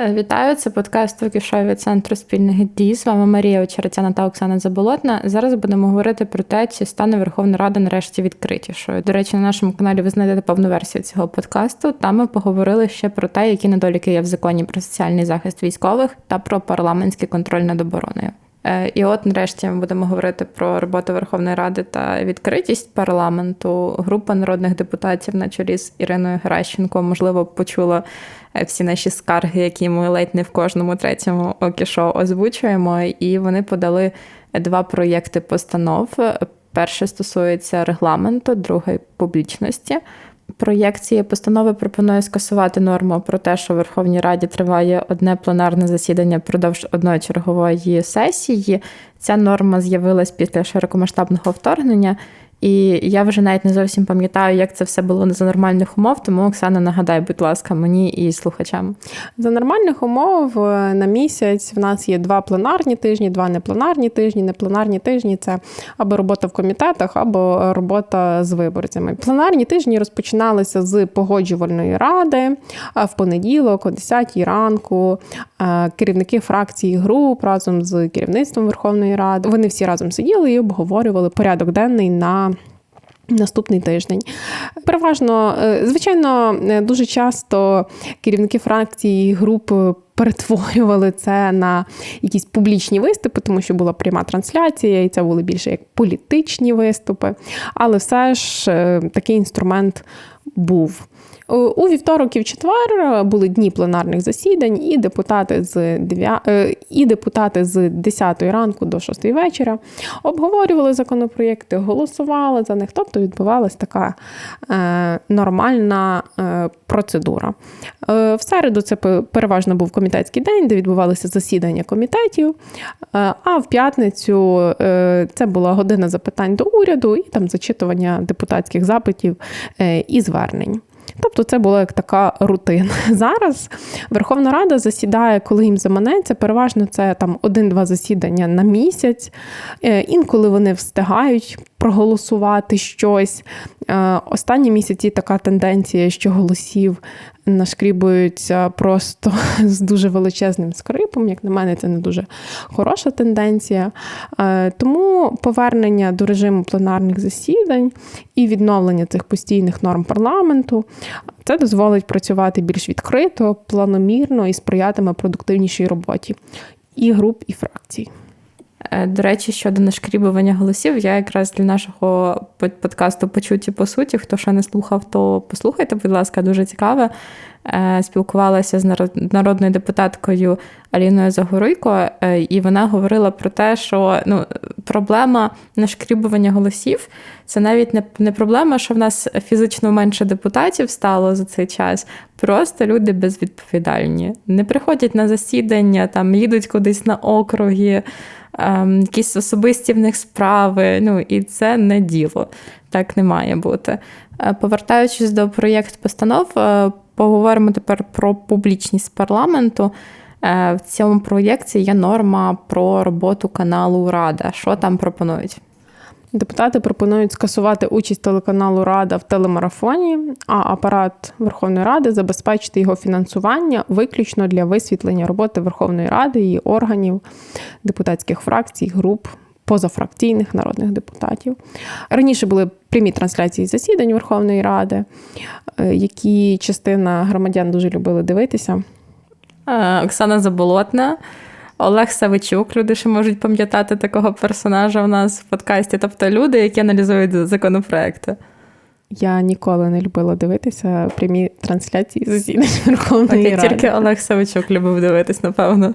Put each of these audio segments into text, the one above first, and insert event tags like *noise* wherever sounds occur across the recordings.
Е, вітаю, це подкаст Вікішов від центру спільних дій. З вами Марія Очеретяна та Оксана Заболотна. Зараз будемо говорити про те, чи стане Верховна Рада нарешті відкритішою. До речі, на нашому каналі ви знайдете повну версію цього подкасту. Там ми поговорили ще про те, які недоліки є в законі про соціальний захист військових та про парламентський контроль над обороною. Е, і от нарешті ми будемо говорити про роботу Верховної Ради та відкритість парламенту. Група народних депутатів на чолі з Іриною Геращенко, можливо, почула е, всі наші скарги, які ми ледь не в кожному третьому окішо озвучуємо. І вони подали два проєкти постанов. Перше стосується регламенту, другий публічності. Проєкт цієї постанови пропонує скасувати норму про те, що в Верховній Раді триває одне пленарне засідання впродовж одної чергової сесії. Ця норма з'явилась після широкомасштабного вторгнення, і я вже навіть не зовсім пам'ятаю, як це все було за нормальних умов. Тому Оксана, нагадай, будь ласка, мені і слухачам. За нормальних умов е, на місяць в нас є два пленарні тижні, два непленарні тижні. Непленарні тижні це або робота в комітетах, або робота з виборцями. Пленарні тижні розпочиналися з погоджувальної ради в понеділок, о 10 ранку. Керівники фракцій груп разом з керівництвом Верховної Ради. Вони всі разом сиділи і обговорювали порядок денний на. Наступний тиждень. Переважно, е, звичайно, е, дуже часто керівники фракцій груп перетворювали це на якісь публічні виступи, тому що була пряма трансляція, і це були більше як політичні виступи. Але все ж е, такий інструмент був. У вівторок і в четвер були дні пленарних засідань, і депутати з 9, е, і депутати з 10 ранку до 6 вечора обговорювали законопроєкти, голосували за них. Тобто відбувалася така е, нормальна е, процедура. Е, в середу це переважно був комітетський день, де відбувалися засідання комітетів. Е, а в п'ятницю е, це була година запитань до уряду і там зачитування депутатських запитів і звернень. Тобто це була як така рутина. *laughs* Зараз Верховна Рада засідає, коли їм заманеться. Переважно це там один-два засідання на місяць. Е, інколи вони встигають проголосувати щось. Е, останні місяці така тенденція, що голосів нашкрібуються просто *laughs* з дуже величезним скрипом. Як на мене, це не дуже хороша тенденція. Е, тому повернення до режиму пленарних засідань і відновлення цих постійних норм парламенту це дозволить працювати більш відкрито, планомірно і сприятиме продуктивнішій роботі і груп, і фракцій. Е, до речі, щодо нашкрібування голосів, я якраз для нашого подкасту почуті по суті. Хто ще не слухав, то послухайте, будь ласка, дуже цікаве. Е, спілкувалася з народною депутаткою Аліною Загоруйко, е, і вона говорила про те, що ну, проблема нашкрібування голосів це навіть не, не проблема, що в нас фізично менше депутатів стало за цей час. Просто люди безвідповідальні. Не приходять на засідання, там їдуть кудись на округи. Ем, якісь особисті в них справи. Ну і це не діло. Так не має бути. Е, повертаючись до проєкту постанов, е, поговоримо тепер про публічність парламенту. Е, в цьому проєкті є норма про роботу каналу Рада. Що там пропонують? Депутати пропонують скасувати участь телеканалу Рада в телемарафоні, а апарат Верховної Ради забезпечити його фінансування виключно для висвітлення роботи Верховної Ради, її органів, депутатських фракцій, груп. Позафракційних народних депутатів. Раніше були прямі трансляції засідань Верховної Ради, е, які частина громадян дуже любили дивитися. Оксана Заболотна Олег Савичук. Люди ще можуть пам'ятати такого персонажа у нас в подкасті, тобто люди, які аналізують законопроекти. Я ніколи не любила дивитися прямі трансляції засідань Верховної Ради. Тільки Олег Савичук любив дивитись, напевно.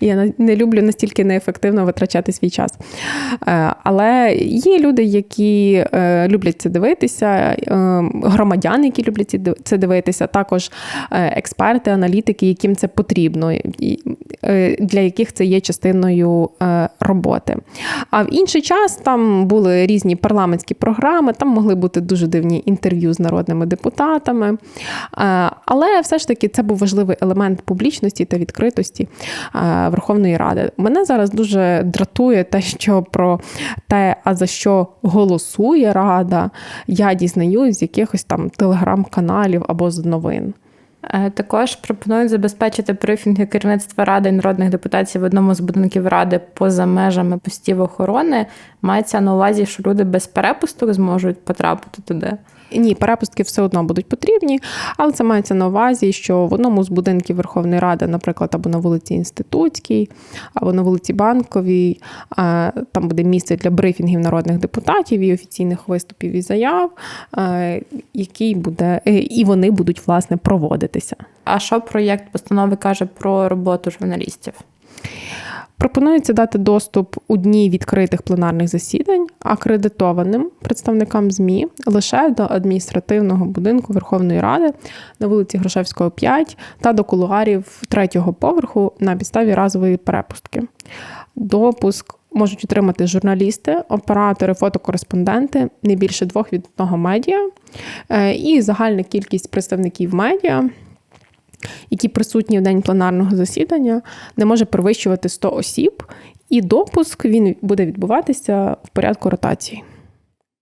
Я не люблю настільки неефективно витрачати свій час. Е, але є люди, які е, люблять це дивитися, е, громадяни, які люблять це дивитися, також експерти, аналітики, яким це потрібно, для яких це є частиною роботи. А в інший час там були різні парламентські програми, там могли бути дуже дивні інтерв'ю з народними депутатами. Е, але все ж таки це був важливий елемент публічності та відкритості е, Верховної Ради. Мене зараз дуже дратує те, що про те, а за що голосує Рада, я дізнаюсь з якихось там телеграм-каналів або з новин. Е, Також пропонують забезпечити брифінги керівництва ради і народних депутатів в одному з будинків ради поза межами постів охорони. Мається на увазі, що люди без перепусток зможуть потрапити туди. Ні, перепустки все одно будуть потрібні, але це мається на увазі, що в одному з будинків Верховної Ради, наприклад, або на вулиці Інститутській, або на вулиці Банковій, е, там буде місце для брифінгів народних депутатів і офіційних виступів і заяв, е, який буде, і вони будуть власне проводитися. А що проєкт постанови каже про роботу журналістів? Пропонується дати доступ у дні відкритих пленарних засідань акредитованим представникам ЗМІ лише до адміністративного будинку Верховної Ради на вулиці Грушевського, 5 та до кулуарів третього поверху на підставі разової перепустки. Допуск можуть отримати журналісти, оператори, фотокореспонденти, не більше двох від одного медіа, Е, і загальна кількість представників медіа які присутні в день пленарного засідання, не може перевищувати 100 осіб, і допуск він буде відбуватися в порядку ротації.